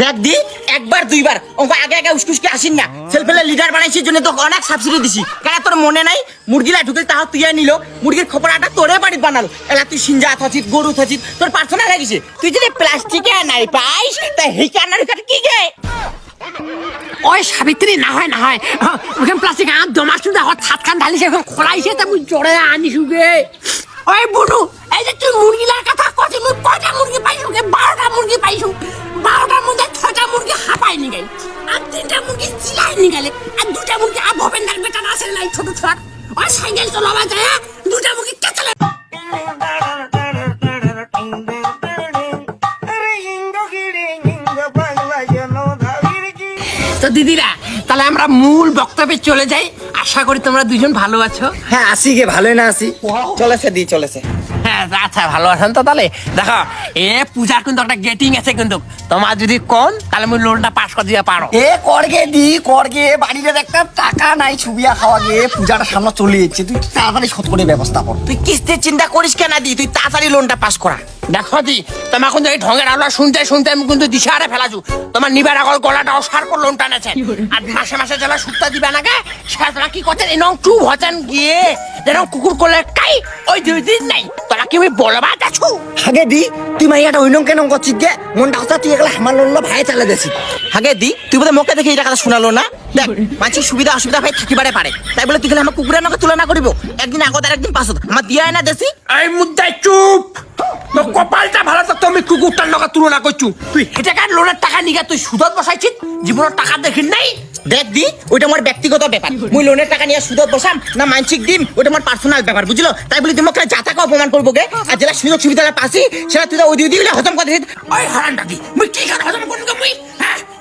দেখ দি, একবার, দুইবার। আগে আগে উস্কুসকে আসিন না। সেলফেলে লিডার জন্য অনেক সাবসিডি দিছি। কেন তোর মনে নাই? মুরগিলা ঢুকে তুই নিল। মুরগির খোপড়াটা তোরে বানালো। এলা তুই গরু তোর পার্সোনাল লাগিছে তুই যদি প্লাস্টিকে নাই পাইস, তা কি গে? ওই সাবিত্রী না হয় না হয় ওখানে প্লাস্টিক আম জমাসু দেখো ছাত খান ঢালিছে এখন খোলাইছে, তা মুই জোরে আনিছু গে। ওই বুনু এই যে তুই মুরগিলার কথা কছি মুই কয়টা মুরগি আর তিনটা মুরগি চিলাই আর দুটা মুরগি আর ভবেন্দার বেটা আছে নাই ছোট ছোট ওই সাইকেল চলাবা যায় দুটা মুরগি কেচলে তো দিদিরা তাহলে আমরা মূল বক্তব্যে চলে যাই। আশা করি তোমরা দুজন ভালো আছো। হ্যাঁ আসি গে ভালোই না আসি। চলেছে দি চলেছে। হ্যাঁ আচ্ছা ভালো আছেন তো তাহলে? দেখো এ পূজার কিন্তু একটা গেটিং আছে কিন্তু। তোমার যদি কম তাহলে আমি লোনটা পাস করে দিতে পারো। এ করগে দি করগে বাড়িতে একটা টাকা নাই ছুবিয়া খাওয়া গিয়ে পূজাটা সামনে চলে যাচ্ছে তুই তাড়াতাড়ি শোধ করে ব্যবস্থা কর। তুই কিস্তির চিন্তা করিস কেন দি? তুই তাড়াতাড়ি লোনটা পাস করা। দেখো দি তোমার কিন্তু এই ঢঙ্গের আলো শুনতে শুনতে আমি কিন্তু দিশারে ফেলাছু। তোমার নিবার আগল গলাটা অসার করে লোনটা নেছে আর মাসে মাসে যারা সুত্তা দিবে না গে? সে তোরা কি করছেন নং চুপ হচ্ছেন গিয়ে। যেন কুকুর করলে কাই? ওই দুই দিন নাই। কি আমি বলবা হাগে দি তুই মাইয়াটা ওই কেন করছিস মনটা তুই এগুলো আমার লোন ভাই চালে দেছি। আগে দি তুই মুখে দেখে টাকাটা শোনালো না? দেখ সুবিধা অসুবিধা ভাই থাকিবারে পারে। তাই বলে তুই খালি আমার কুকুরের নাকি তুলনা করিব? একদিন আগত আর একদিন পাছত। আমার দিয়া না দেশি এই মুদ্রায় চুপ! তো কপালটা ভালো তো তুমি কুকুরটার লগে তুলনা করছু। তুই হেটাকার লোনের টাকা নিগা? তুই সুদত বসাইছিস? জীবনের টাকা দেখিন নাই? দেখ দি, ওইটা আমার ব্যক্তিগত ব্যাপার। মুই লোনের টাকা নিয়ে সুদত বসাম না মানসিক দিম, ওইটা আমার পার্সোনাল ব্যাপার, বুঝলো? তাই বলি তুমি যা যাতাকে অপমান করব গে। আর যেটা সুযোগ সুবিধাটা পাসি, সেটা তুই ওই দিদি হজম করে ওই হারান ডাকি মুই কি কারণ হজম করব মুই?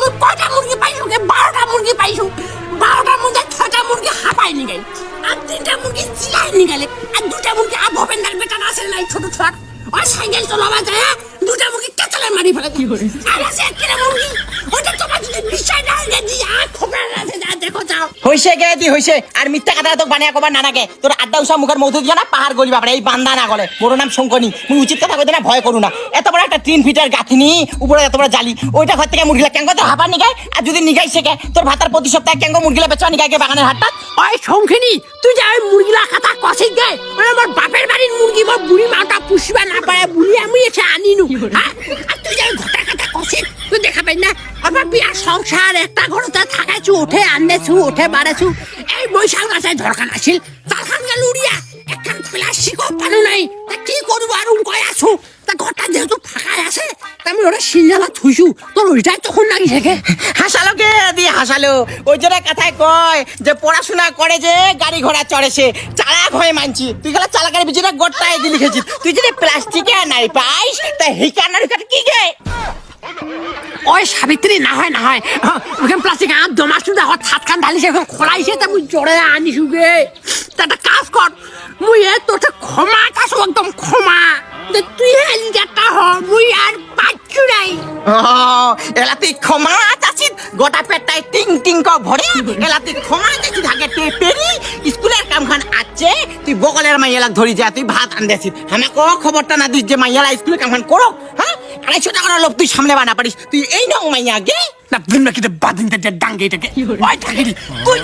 মুই কয়টা মুরগি পাইছো? গে বারোটা মুরগি পাইছো। বারোটার মধ্যে ছটা মুরগি হাঁপাই নি গেল আর তিনটা মুরগি চিলাই নি গেলে। আর দুটা মুরগি আর ভবেন্দার বেটা আসে নাই ছোট ছোট ওই সাইকেল চলাবা যায় দুটা মুরগি কেচালে মারি ফেলে। আর আছে একটা মুরগি। ওটা তোমার যদি বিষয় না হয়ে দিয়ে আর খোপড়া আছে যা। হইছে গে দি হইছে আর মিথ্যা কথা তোক বানিয়া কবার নানাকে তোর আড্ডা উষা মুখের মৌথ দিয়া না পাহাড় গলি বাপরে এই বান্দা না গলে মোর নাম শঙ্কনি মুই উচিত কথা কইতে না, ভয় করু না। এত বড় একটা তিন ফিটার গাঁথনি উপরে এত বড় জালি। ওইটা ঘর থেকে মুরগিলা কেঙ্গ তোর হাবা নিগাই আর যদি নিগাই শেখে তোর ভাতার প্রতি সপ্তাহে কেঙ্গ মুরগিলা বেচা নিগাই গে বাগানের হাটটা ওই শঙ্খিনী তুই যে ওই মুরগিলা কথা কষিস গে ওই আমার বাপের বাড়ির মুরগি মোর বুড়ি মাটা পুষিবা না পারে বুড়ি আমি এসে আনিনু হ্যাঁ সংসার একটা ঘরতে থাকাইছু, উঠে আননেছু উঠে বাড়েছু এই বৈশাখ মাসে দরকার আছিল তারখান গেল উড়িয়া একখান প্লাস্টিকও পানু নাই, তা কি করব আর কয় আছো? তা ঘরটা যেহেতু ফাঁকায় আছে আমি ওটা সিঞ্জালা থুইছু। তোর ওইটাই তখন লাগি থেকে হাসালো কে দি, হাসালো? ওই জন্য কথায় কয় যে পড়াশোনা করে যে গাড়ি ঘোড়া চড়ে সে, চালাক হয়ে মানছি। তুই গেলা চালাকের পিছনে গোটায় দিলি খেয়েছিস তুই যদি প্লাস্টিকে নাই পাইস, তা হেই কান্নার কি গে? ওই সাবিত্রী, না হয় না হয়। ওখানে প্লাস্টিক আম জমাসু দেখো ছাত খান ঢালিছে, এখন খোলাইছে তা মুই জোরে আনিছু গে তা কাজ কর, মুই এ তোর ক্ষমা কাছো একদম ক্ষমা। তুই হেলিকপ্টার হ, মুই আর পাচ্ছু নাই। এলা তুই ক্ষমা চাচ্ছিস গোটা পেটটায় টিং টিং ক ভরে। এলা তুই ক্ষমা চাচ্ছিস আগে তুই পেরি স্কুলের কাম খান আছে, তুই বগলের মাইয়ালা ধরি যা তুই ভাত আনদেছিস আমাকে খবরটা না দিস যে মাইয়ালা স্কুলের কাম খান করো আড়াইশো টাকার লোক তুই সামনে বানা পারিস। তুই এই নং মাইয়া আগে না ভিন্ন কিতে বাদিন ডাঙ্গে এটাকে। ওই ডাঙ্গেরি তুই